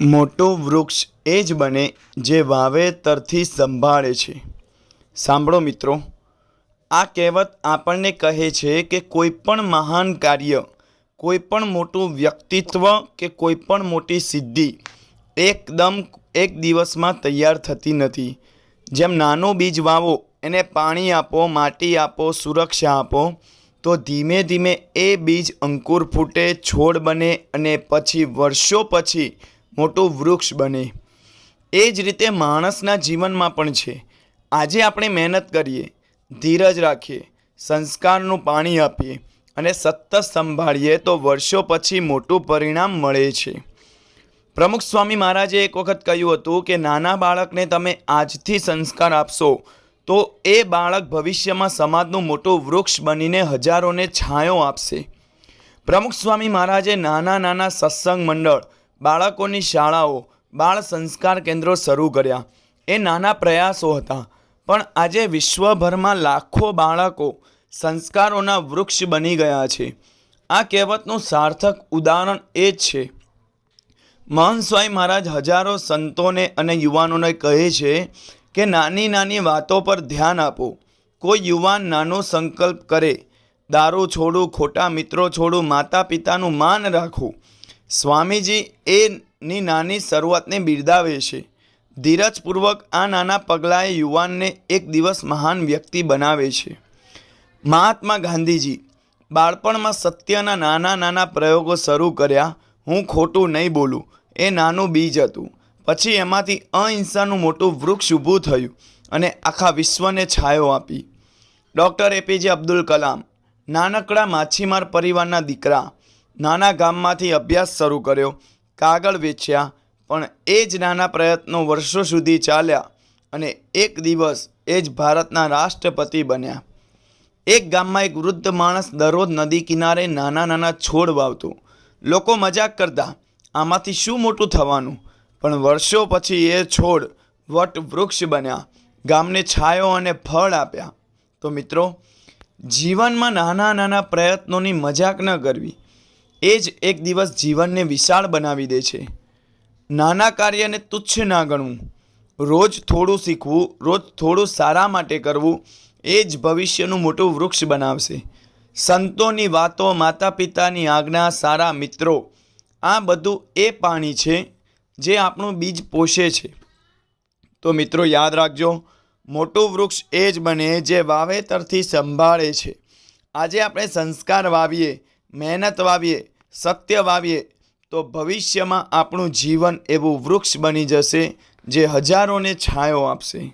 મોટું વૃક્ષ એ જ બને જે વાવેતરથી સંભાળે છે. સાંભળો મિત્રો, આ કહેવત આપણને કહે છે કે કોઈ પણ મહાન કાર્ય, કોઈ પણ મોટું વ્યક્તિત્વ કે કોઈ પણ મોટી સિદ્ધિ એકદમ એક દિવસમાં તૈયાર થતી નથી. જેમ નાનું બીજ વાવો, એને પાણી આપો, માટી આપો, સુરક્ષા આપો, તો ધીમે ધીમે એ બીજ અંકુર ફૂટે, છોડ બને અને પછી વર્ષો પછી મોટું વૃક્ષ બને. એ જ રીતે માણસના જીવનમાં પણ છે. આજે આપણે મહેનત કરીએ, ધીરજ રાખીએ, સંસ્કારનું પાણી આપીએ અને સતત સંભાળીએ તો વર્ષો પછી મોટું પરિણામ મળે છે. પ્રમુખ સ્વામી મહારાજે એક વખત કહ્યું હતું કે, નાના બાળકને તમે આજથી સંસ્કાર આપશો, તો એ બાળક ભવિષ્યમાં સમાજનું મોટું વૃક્ષ બનીને હજારોને છાંયો આપશે. પ્રમુખ સ્વામી મહારાજે નાના નાના સત્સંગ મંડળ બાળકોની શાળાઓ, બાળ સંસ્કાર કેન્દ્રો શરૂ કર્યા. એ નાના પ્રયાસો હતા. પણ આજે વિશ્વભરમાં લાખો બાળકો સંસ્કારોના વૃક્ષ બની ગયા છે. આ કહેવતનું સાર્થક ઉદાહરણ એ જ છે. મહંત સ્વાઈ મહારાજ હજારો સંતોને અને યુવાનોને કહે છે કે નાની નાની વાતો પર ધ્યાન આપો. કોઈ યુવાન નાનો સંકલ્પ કરે. દારૂ છોડું, ખોટા મિત્રો છોડું માતા પિતાનું માન રાખવું. સ્વામીજી એની નાની શરૂઆતને બિરદાવે છે. ધીરજપૂર્વક આ નાના પગલાંએ યુવાનને એક દિવસ મહાન વ્યક્તિ બનાવે છે. મહાત્મા ગાંધીજી, બાળપણમાં સત્યના નાના નાના પ્રયોગો શરૂ કર્યા. હું ખોટું નહીં બોલું, એ નાનું બીજ હતું. પછી એમાંથી અહિંસાનું મોટું વૃક્ષ ઊભું થયું અને આખા વિશ્વને છાયો આપી. ડૉક્ટર એપીજે અબ્દુલ કલામ, નાનકડા માછીમાર પરિવારના દીકરા નાના ગામમાંથી અભ્યાસ શરૂ કર્યો, કાગળ વેચ્યા, પણ એ જ નાના પ્રયત્નો વર્ષો સુધી ચાલ્યા અને એક દિવસ એ જ ભારતના રાષ્ટ્રપતિ બન્યા. એક ગામમાં એક વૃદ્ધ માણસ દરરોજ નદી કિનારે નાના નાના છોડ વાવતો. લોકો મજાક કરતા, આમાંથી શું મોટું થવાનું? પણ વર્ષો પછી એ છોડ વટ વૃક્ષ બન્યા, ગામને છાયો અને ફળ આપ્યા. તો મિત્રો, જીવનમાં નાના નાના પ્રયત્નોની મજાક ન કરવી. એ જ એક દિવસ જીવનને વિશાળ બનાવી દે છે. નાના કાર્યને તુચ્છ ના ગણવું. રોજ થોડું શીખવું, રોજ થોડું સારા માટે કરવું, એ જ ભવિષ્યનું મોટું વૃક્ષ બનાવશે. સંતોની વાતો માતા પિતાની આજ્ઞા, સારા મિત્રો, આ બધું એ પાણી છે જે આપણું બીજ પોષે છે. તો મિત્રો યાદ રાખજો, મોટું વૃક્ષ એ જ બને જે વાવેતરથી સંભાળે છે. આજે આપણે સંસ્કાર વાવીએ મહેનત વાવીએ સત્ય વાવીએ તો ભવિષ્યમાં આપણું જીવન એવું વૃક્ષ બની જશે જે હજારોને છાંયો આપશે.